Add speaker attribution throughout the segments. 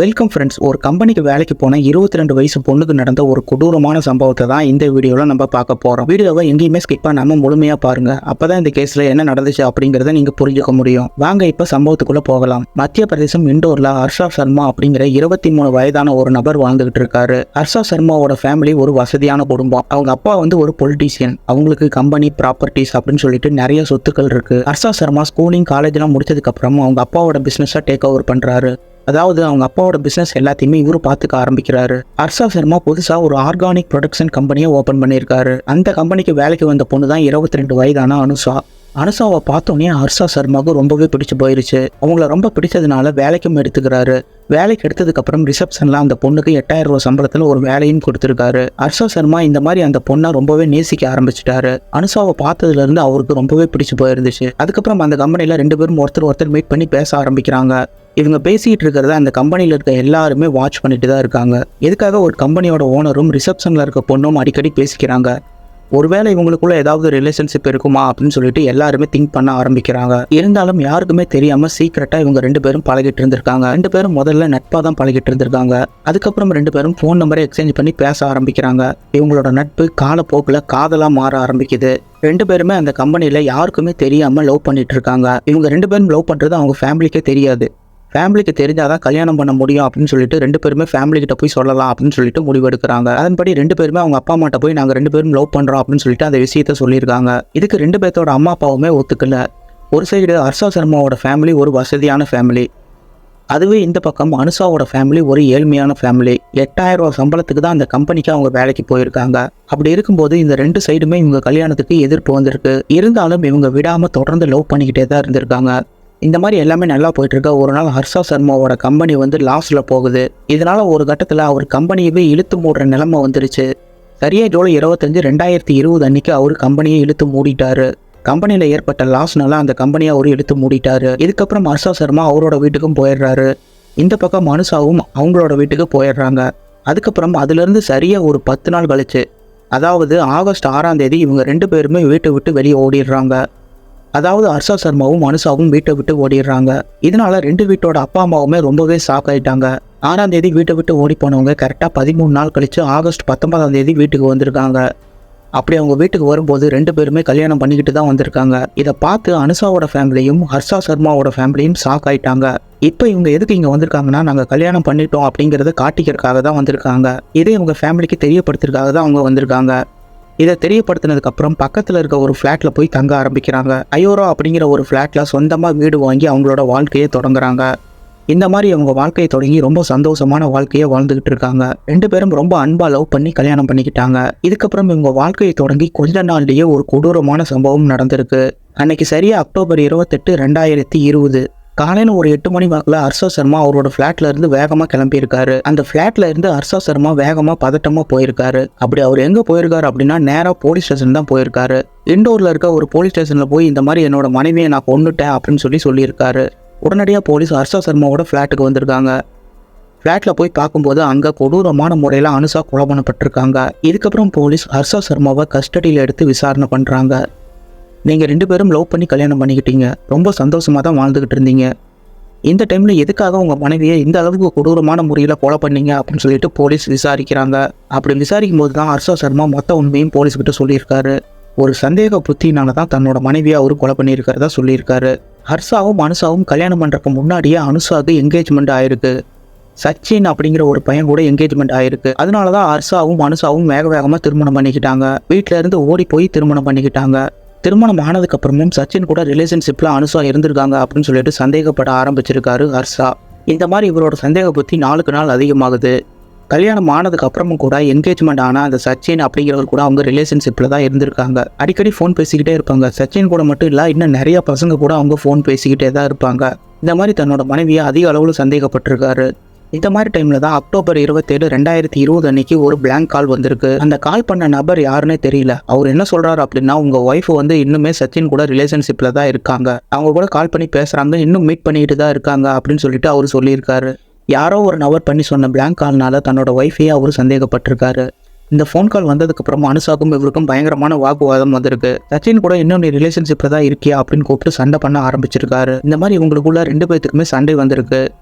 Speaker 1: Welcome friends ஒரு கம்பெனிக்கு வேலைக்கு போன இருபத்தி ரெண்டு வயசு பொண்ணுக்கு நடந்த ஒரு கொடூரமான சம்பவத்தை தான் இந்த வீடியோவில் நம்ம பார்க்க போகிறோம் வீடியோவை எங்கேயுமே ஸ்கிப் பண்ணாமல் முழுமையாக பாருங்கள் அப்போ தான் இந்த கேஸில் என்ன நடந்துச்சு அப்படிங்கிறத நீங்கள் புரிஞ்சுக்க முடியும். வாங்க இப்போ சம்பவத்துக்குள்ளே போகலாம். மத்திய பிரதேசம் இண்டோரில் ஹர்ஷா சர்மா அப்படிங்கிற இருபத்தி மூணு வயதான ஒரு நபர் வாழ்ந்துகிட்டு இருக்காரு. ஹர்ஷா சர்மாவோட ஃபேமிலி ஒரு வசதியான குடும்பம். அவங்க அப்பா வந்து ஒரு பொலிட்டீஷியன் அவங்களுக்கு கம்பெனி ப்ராப்பர்ட்டிஸ் அப்படின்னு சொல்லிட்டு நிறைய சொத்துக்கள் இருக்கு. ஹர்ஷா சர்மா ஸ்கூலிங் காலேஜ்லாம் முடிச்சதுக்கப்புறம் அவங்க அப்பாவோட பிஸ்னஸாக டேக் ஓவர் பண்ணுறாரு அதாவது அவங்க அப்பாவோட பிஸ்னஸ் எல்லாத்தையுமே இவரு பார்த்துக்க ஆரம்பிக்கிறாரு. ஹர்ஷா சர்மா புதுசாக ஒரு ஆர்கானிக் ப்ரொடக்ஷன் கம்பெனியை ஓப்பன் பண்ணியிருக்காரு. அந்த கம்பெனிக்கு வேலைக்கு வந்த பொண்ணு தான் இருபத்தி ரெண்டு வயதான அனுஷா. அனுஷாவை பார்த்தோன்னே ஹர்ஷா சர்மாவுக்கு ரொம்பவே பிடிச்சு போயிருச்சு. அவங்கள ரொம்ப பிடிச்சதுனால வேலைக்கும் எடுத்துக்கிறாரு. வேலைக்கு எடுத்ததுக்கப்புறம் ரிசப்ஷனில் அந்த பொண்ணுக்கு எட்டாயிரம் ரூபாய் சம்பளத்தில் ஒரு வேலையும் கொடுத்துருக்காரு. ஹர்ஷா சர்மா இந்த மாதிரி அந்த பொண்ணை ரொம்பவே நேசிக்க ஆரம்பிச்சிட்டாரு. அனுஷாவை பார்த்ததுலேருந்து அவருக்கு ரொம்பவே பிடிச்சு போயிருந்துச்சு. அதுக்கப்புறம் அந்த கம்பெனியில் ரெண்டு பேரும் ஒருத்தர் ஒருத்தர் மீட் பண்ணி பேச ஆரம்பிக்கிறாங்க. இவங்க பேசிகிட்டு இருக்கிறத அந்த கம்பெனியில் இருக்க எல்லாருமே வாட்ச் பண்ணிட்டு தான் இருக்காங்க. எதுக்காக ஒரு கம்பெனியோட ஓனரும் ரிசப்ஷனில் இருக்க பொண்ணும் அடிக்கடி பேசிக்கிறாங்க? ஒருவேளை இவங்களுக்குள்ள ஏதாவது ரிலேஷன்ஷிப் இருக்குமா அப்படின்னு சொல்லிட்டு எல்லாருமே திங்க் பண்ண ஆரம்பிக்கிறாங்க. இருந்தாலும் யாருக்குமே தெரியாம சீக்கிரட்டா இவங்க ரெண்டு பேரும் பழகிட்டு இருந்திருக்காங்க. ரெண்டு பேரும் முதல்ல நட்பா தான் பழகிட்டு இருந்திருக்காங்க. அதுக்கப்புறம் ரெண்டு பேரும் ஃபோன் நம்பரை எக்ஸ்சேஞ்ச் பண்ணி பேச ஆரம்பிக்கிறாங்க. இவங்களோட நட்பு காலப்போக்கில் காதலா மாற ஆரம்பிக்குது. ரெண்டு பேருமே அந்த கம்பெனியில் யாருக்குமே தெரியாமல் லவ் பண்ணிட்டு இருக்காங்க. இவங்க ரெண்டு பேரும் லவ் பண்ணுறது அவங்க ஃபேமிலிக்கே தெரியாது. ஃபேமிலிக்கு தெரிஞ்சாதான் கல்யாணம் பண்ண முடியும் அப்படின்னு சொல்லிட்டு ரெண்டு பேருமே ஃபேமிலி கிட்ட போய் சொல்லலாம் அப்படின்னு சொல்லிட்டு முடிவெடுக்கிறாங்க அதன்படி ரெண்டு பேருமே அவங்க அப்பா அம்மாட்ட போய் நாங்கள் ரெண்டு பேரும் லவ் பண்ணுறோம் அப்படின்னு சொல்லிட்டு அந்த விஷயத்த சொல்லியிருக்காங்க. இதுக்கு ரெண்டு பேர்த்தோட அம்மா அப்பாவுமே ஒத்துக்கல. ஒரு சைடு ஹர்ஷா சர்மாவோட ஃபேமிலி ஒரு வசதியான ஃபேமிலி அதுவே இந்த பக்கம் அனுஷாவோட ஃபேமிலி ஒரு ஏழ்மையான ஃபேமிலி எட்டாயிரம் ரூபா சம்பளத்துக்கு தான் அந்த கம்பெனிக்கு அவங்க வேலைக்கு போயிருக்காங்க. அப்படி இருக்கும்போது இந்த ரெண்டு சைடுமே இவங்க கல்யாணத்துக்கு எதிர்ப்பு வந்திருக்கு. இருந்தாலும் இவங்க விடாமல் தொடர்ந்து லவ் பண்ணிக்கிட்டே தான் இருந்திருக்காங்க. இந்த மாதிரி எல்லாமே நல்லா போயிட்டு இருக்க ஒரு நாள் ஹர்ஷா சர்மாவோட கம்பெனி வந்து லாஸ்ல போகுது. இதனால ஒரு கட்டத்தில் அவர் கம்பெனியவே இழுத்து மூடுற நிலைமை வந்துருச்சு. சரியா ஜூலை இருபத்தஞ்சு ரெண்டாயிரத்தி இருபது அன்னைக்கு அவர் கம்பெனியை இழுத்து மூடிட்டாரு. கம்பெனியில் ஏற்பட்ட லாஸ்னால அந்த கம்பெனியை அவர் இழுத்து மூடிட்டாரு. இதுக்கப்புறம் ஹர்ஷா சர்மா அவரோட வீட்டுக்கும் போயிடுறாரு. இந்த பக்கம் மனுஷாவும் அவங்களோட வீட்டுக்கு போயிடுறாங்க. அதுக்கப்புறம் அதுலேருந்து சரியாக ஒரு பத்து நாள் கழிச்சு அதாவது ஆகஸ்ட் ஆறாம் தேதி இவங்க ரெண்டு பேருமே வீட்டை விட்டு வெளியே ஓடிடுறாங்க. அதாவது ஹர்ஷா சர்மாவும் அனுஷாவும் வீட்டை விட்டு ஓடிடுறாங்க. இதனால ரெண்டு வீட்டோட அப்பா அம்மாவுமே ரொம்பவே ஷாக் ஆயிட்டாங்க. ஆறாம் தேதி வீட்டை விட்டு ஓடி போனவங்க கரெக்டாக பதிமூணு நாள் கழிச்சு ஆகஸ்ட் பத்தொன்பதாம் தேதி வீட்டுக்கு வந்திருக்காங்க. அப்படி அவங்க வீட்டுக்கு வரும்போது ரெண்டு பேருமே கல்யாணம் பண்ணிக்கிட்டு தான் வந்திருக்காங்க. இதை பார்த்து அனுஷாவோட ஃபேமிலியும் ஹர்ஷா சர்மாவோட ஃபேமிலியும் ஷாக் ஆயிட்டாங்க. இப்போ இவங்க எதுக்கு இங்கே வந்திருக்காங்கன்னா நாங்கள் கல்யாணம் பண்ணிட்டோம் அப்படிங்கிறத காட்டிக்கிறதுக்காக தான் வந்திருக்காங்க. இதே இவங்க ஃபேமிலிக்கு தெரியப்படுத்துறதுக்காக தான் அவங்க வந்திருக்காங்க. இதை தெரியப்படுத்தினதுக்கு அப்புறம் பக்கத்தில் இருக்க ஒரு ஃப்ளாட்ல போய் தங்க ஆரம்பிக்கிறாங்க. அயோரா அப்படிங்கிற ஒரு ஃப்ளாட்ல சொந்தமாக வீடு வாங்கி அவங்களோட வாழ்க்கையை தொடங்குறாங்க. இந்த மாதிரி அவங்க வாழ்க்கையை தொடங்கி ரொம்ப சந்தோஷமான வாழ்க்கையை வாழ்ந்துகிட்டு இருக்காங்க. ரெண்டு பேரும் ரொம்ப அன்பாக லவ் பண்ணி கல்யாணம் பண்ணிக்கிட்டாங்க. இதுக்கப்புறம் இவங்க வாழ்க்கையை தொடங்கி கொஞ்ச நாள்லேயே ஒரு கொடூரமான சம்பவம் நடந்திருக்கு. அன்னைக்கு சரியா அக்டோபர் இருபத்தெட்டு ரெண்டாயிரத்தி இருபது. காலையில ஒரு எட்டு மணி வாக்குல ஹர்ஷா சர்மா அவரோட ஃபிளாட்ல இருந்து வேகமா கிளம்பியிருக்காரு. அந்த ஃபிளாட்ல இருந்து ஹர்ஷா சர்மா வேகமா பதட்டமா போயிருக்காரு. அப்படி அவர் எங்க போயிருக்காரு அப்படின்னா நேரா போலீஸ் ஸ்டேஷன் தான் போயிருக்காரு. இண்டோர்ல இருக்க ஒரு போலீஸ் ஸ்டேஷன்ல போய் இந்த மாதிரி என்னோட மனைவியை நான் கொண்டுட்டேன் அப்படின்னு சொல்லி சொல்லியிருக்காரு. உடனடியாக போலீஸ் ஹர்ஷா சர்மாவோட ஃப்ளாட்டுக்கு வந்திருக்காங்க. ஃப்ளாட்டில் போய் பார்க்கும்போது அங்கே கொடூரமான முறையில் அனுஷா கொலை பண்ணப்பட்டிருக்காங்க. இதுக்கப்புறம் போலீஸ் ஹர்ஷா சர்மாவை கஸ்டடியில் எடுத்து விசாரணை பண்ணுறாங்க நீங்கள் ரெண்டு பேரும் லவ் பண்ணி கல்யாணம் பண்ணிக்கிட்டீங்க. ரொம்ப சந்தோஷமாக தான் வாழ்ந்துக்கிட்டு இருந்தீங்க. இந்த டைமில் எதுக்காக உங்கள் மனைவியை இந்த அளவுக்கு கொடூரமான முறையில் கொலை பண்ணீங்க அப்படின்னு சொல்லிட்டு போலீஸ் விசாரிக்கிறாங்க. அப்படி விசாரிக்கும் போது தான் ஹர்ஷா சர்மா மொத்த உண்மையும் போலீஸ்கிட்ட சொல்லியிருக்காரு. ஒரு சந்தேக புத்தினால தான் தன்னோட மனைவியை அவர் கொலை பண்ணியிருக்கிறதா சொல்லியிருக்காரு. ஹர்ஷாவும் அனுஷாவும் கல்யாணம் பண்ணுறதுக்கு முன்னாடியே அனுஷாவுக்கு என்கேஜ்மெண்ட் ஆயிருக்கு. சச்சின் அப்படிங்கிற ஒரு பையன் கூட என்கேஜ்மெண்ட் ஆயிருக்கு. அதனால தான் ஹர்ஷாவும் அனுஷாவும் வேக வேகமாக திருமணம் பண்ணிக்கிட்டாங்க. வீட்டில இருந்து ஓடி போய் திருமணம் பண்ணிக்கிட்டாங்க. திருமணம் ஆனதுக்கு அப்புறமும் சச்சின் கூட ரிலேஷன்ஷிப்ல அனுசா இருந்திருக்காங்க அப்படின்னு சொல்லிட்டு சந்தேகப்பட ஆரம்பிச்சிருக்காரு ஹர்ஷா. இந்த மாதிரி இவரோட சந்தேக புத்தி நாளுக்கு நாள் அதிகமாகுது. கல்யாணம் ஆனதுக்கு அப்புறமும் கூட என்கேஜ்மெண்ட் ஆனால் அந்த சச்சின் அப்படிங்கிறவர் கூட அவங்க ரிலேஷன்ஷிப்பில் தான் இருந்திருக்காங்க. அடிக்கடி ஃபோன் பேசிக்கிட்டே இருப்பாங்க. சச்சின் கூட மட்டும் இல்லை இன்னும் நிறைய பசங்க கூட அவங்க ஃபோன் பேசிக்கிட்டே தான் இருப்பாங்க. இந்த மாதிரி தன்னோட மனைவியை அதிக அளவில் சந்தேகப்பட்டிருக்காரு. இந்த மாதிரி டைம்ல தான் அக்டோபர் இருபத்தேழு ரெண்டாயிரத்தி இருபது அன்னைக்கு ஒரு பிளாங்க் கால் வந்திருக்கு. அந்த கால் பண்ண நபர் யாருன்னே தெரியல. அவர் என்ன சொல்றாரு அப்படின்னா உங்க ஒய்ஃப் வந்து இன்னுமே சச்சின் கூட ரிலேஷன்ஷிப்ல தான் இருக்காங்க. அவங்க கூட கால் பண்ணி பேசுறாங்க. இன்னும் மீட் பண்ணிட்டு தான் இருக்காங்க. அப்படின்னு சொல்லிட்டு அவர் சொல்லியிருக்காரு. யாரோ ஒரு நபர் பண்ணி சொன்ன பிளாங்க் கால்னால தன்னோட ஒய்ஃபையே அவர் சந்தேகப்பட்டிருக்காரு. இந்த ஃபோன் கால் வந்ததுக்கு அப்புறமா அனுஷாக்கும் இவருக்கும் பயங்கரமான வாக்குவாதம் வந்திருக்கு. சச்சின் கூட இன்னும் நீ ரிலேஷன்ஷிப்ல தான் இருக்கியா? அப்படின்னு கூப்பிட்டு சண்டை பண்ண ஆரம்பிச்சிருக்காரு. இந்த மாதிரி இவங்களுக்குள்ள ரெண்டு பேர்த்துக்குமே சண்டை வந்திருக்கு.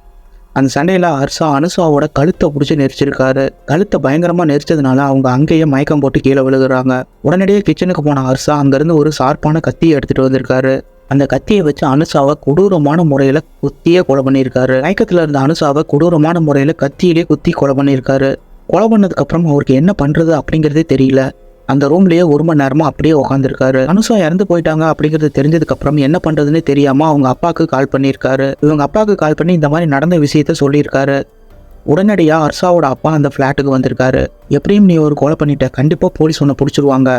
Speaker 1: அந்த சண்டையில் அர்ஷா அனுஷாவோட கழுத்தை பிடிச்சி நெரிச்சிருக்காரு. கழுத்தை பயங்கரமாக நெரிச்சதுனால அவங்க அங்கேயே மயக்கம் போட்டு கீழே விழுகிறாங்க. உடனடியே கிச்சனுக்கு போன அர்ஷா அங்கேருந்து ஒரு சார்பான கத்தியை எடுத்துகிட்டு வந்திருக்காரு. அந்த கத்தியை வச்சு அனுஷாவை கொடூரமான முறையில் குத்தியே கொலை பண்ணியிருக்காரு. மயக்கத்தில் இருந்த அனுஷாவை கொடூரமான முறையில் கத்தியிலே குத்தி கொலை பண்ணியிருக்காரு. கொலை பண்ணதுக்கப்புறம் அவருக்கு என்ன பண்ணுறது அப்படிங்கிறதே தெரியல. அந்த ரூம்லேயே ஒரு மணி நேரமாக அப்படியே உட்காந்துருக்காரு அனுஷா இறந்து போயிட்டாங்க அப்படிங்கிறது தெரிஞ்சதுக்கு அப்புறம் என்ன பண்ணுறதுன்னு தெரியாமல் அவங்க அப்பாவுக்கு கால் பண்ணியிருக்காரு. இவங்க அப்பாவுக்கு கால் பண்ணி இந்த மாதிரி நடந்த விஷயத்த சொல்லியிருக்காரு. உடனடியாக ஹர்ஷாவோட அப்பா அந்த ஃப்ளாட்டுக்கு வந்திருக்காரு. எப்படியும் நீ ஒரு கொலை பண்ணிட்ட. கண்டிப்பாக போலீஸ் உன்னை பிடிச்சிருவாங்க.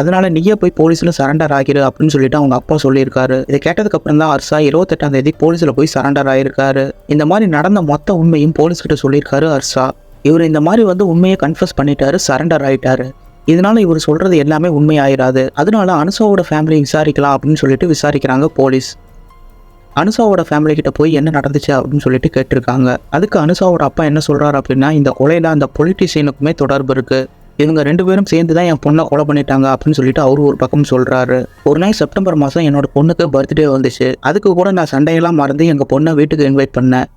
Speaker 1: அதனால நீயே போய் போலீஸில் சரண்டர் ஆகிரு அப்படின்னு சொல்லிட்டு அவங்க அப்பா சொல்லியிருக்காரு. இதை கேட்டதுக்கப்புறம் தான் ஹர்ஷா இருபத்தெட்டாம் தேதி போலீஸில் போய் சரண்டர் ஆகியிருக்காரு இந்த மாதிரி நடந்த மொத்த உண்மையும் போலீஸ்கிட்ட சொல்லியிருக்காரு ஹர்ஷா இவர் இந்த மாதிரி வந்து உண்மையை கன்ஃபர்ஸ் பண்ணிட்டாரு சரண்டர் ஆகிட்டாரு இதனால இவர் சொல்றது எல்லாமே உண்மையாயிராது. அதனால அனுஷாவோட ஃபேமிலியை விசாரிக்கலாம் அப்படின்னு சொல்லிட்டு விசாரிக்கிறாங்க போலீஸ். அனுஷாவோட ஃபேமிலி கிட்ட போய் என்ன நடந்துச்சு அப்படின்னு சொல்லிட்டு கேட்டிருக்காங்க. அதுக்கு அனுஷாவோட அப்பா என்ன சொல்றாரு அப்படின்னா இந்த கொலையில அந்த பொலிட்டிஷியனுக்குமே தொடர்பு இருக்கு. இவங்க ரெண்டு பேரும் சேர்ந்து தான் என் பொண்ணை கொலை பண்ணிட்டாங்க அப்படின்னு சொல்லிட்டு அவரு ஒரு பக்கம் சொல்றாரு. ஒரு நாள் செப்டம்பர் மாதம் என்னோட பொண்ணுக்கு பர்த்டே வந்துச்சு. அதுக்கு கூட நான் சண்டையெல்லாம் மறந்து எங்கள் பொண்ணை வீட்டுக்கு இன்வைட் பண்ணேன்.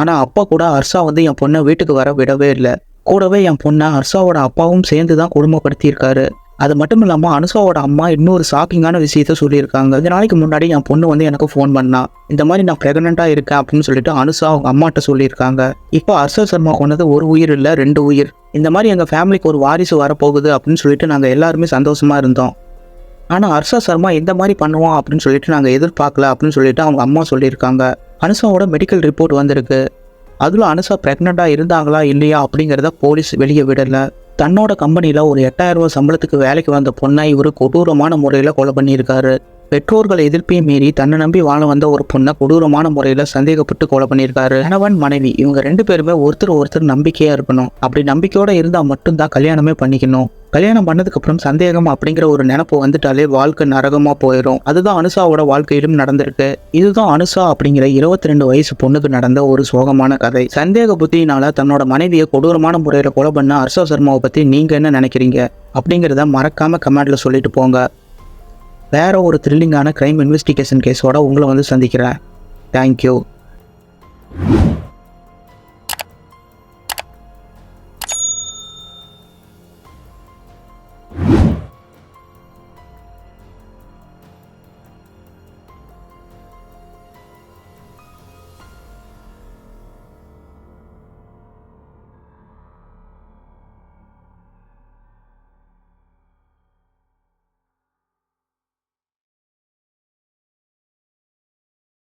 Speaker 1: ஆனால் அப்பா கூட அர்ஷா வந்து என் பொண்ணை வீட்டுக்கு வர விடவே இல்லை. கூடவே என் பொண்ணை ஹர்ஷாவோட அப்பாவும் சேர்ந்து தான் குடும்பப்படுத்தியிருக்காரு. அது மட்டும் இல்லாமல் அனுஷாவோட அம்மா இன்னொரு ஷாக்கிங்கான விஷயத்த சொல்லியிருக்காங்க. இந்த நாளைக்கு முன்னாடி என் பொண்ணு வந்து எனக்கு ஃபோன் பண்ணா. இந்த மாதிரி நான் ப்ரெக்னெண்ட்டாக இருக்கேன் அப்படின்னு சொல்லிட்டு அனுஷா அவங்க அம்மாட்ட சொல்லியிருக்காங்க. இப்போ ஹர்ஷா சர்மா கொண்டது ஒரு உயிர் இல்லை ரெண்டு உயிர். இந்த மாதிரி எங்கள் ஃபேமிலிக்கு ஒரு வாரிசு வரப்போகுது அப்படின்னு சொல்லிட்டு நாங்கள் எல்லாருமே சந்தோஷமாக இருந்தோம். ஆனால் ஹர்ஷா சர்மா இந்த மாதிரி பண்ணுவான் அப்படின்னு சொல்லிட்டு நாங்கள் எதிர்பார்க்கல அப்படின்னு சொல்லிட்டு அவங்க அம்மா சொல்லியிருக்காங்க. அனுஷாவோட மெடிக்கல் ரிப்போர்ட் வந்திருக்கு. அதில் அனுஷா ப்ரெக்னெண்ட்டாக இருந்தாங்களா இல்லையா அப்படிங்கிறத போலீஸ் வெளியே விடலை. தன்னோட கம்பெனியில் ஒரு எட்டாயிரம் ரூபாய் சம்பளத்துக்கு வேலைக்கு வந்த பொண்ணை இவர் கொடூரமான முறையில் கொலை பண்ணியிருக்காரு. பெற்றோர்கள் எதிர்ப்பையும் மீறி தன்னை நம்பி வாழ வந்த ஒரு பொண்ணை கொடூரமான முறையில் சந்தேகப்பட்டு கொலை பண்ணியிருக்காரு. கணவன் மனைவி இவங்க ரெண்டு பேருமே ஒருத்தர் ஒருத்தர் நம்பிக்கையாக இருக்கணும். அப்படி நம்பிக்கையோடு இருந்தால் மட்டும்தான் கல்யாணமே பண்ணிக்கணும். கல்யாணம் பண்ணதுக்கு அப்புறம் சந்தேகம் அப்படிங்கிற ஒரு நினப்பு வந்துட்டாலே வாழ்க்கை நரகமாக போயிடும் அதுதான் அனுஷாவோட வாழ்க்கையிலும் நடந்திருக்கு. இதுதான் அனுஷா அப்படிங்கிற இருபத்தி ரெண்டு வயசு பொண்ணுக்கு நடந்த ஒரு சோகமான கதை. சந்தேக புத்தியினால தன்னோட மனைவியை கொடூரமான முறையில் கொலை பண்ண ஹர்ஷா சர்மாவை பற்றி நீங்கள் என்ன நினைக்கிறீங்க? அப்படிங்கிறத மறக்காம கமெண்ட்ல சொல்லிட்டு போங்க. வேற ஒரு த்ரில்லிங்கான கிரைம் இன்வெஸ்டிகேஷன் கேஸோட உங்களை வந்து சந்திக்கிறேன். தேங்க்யூ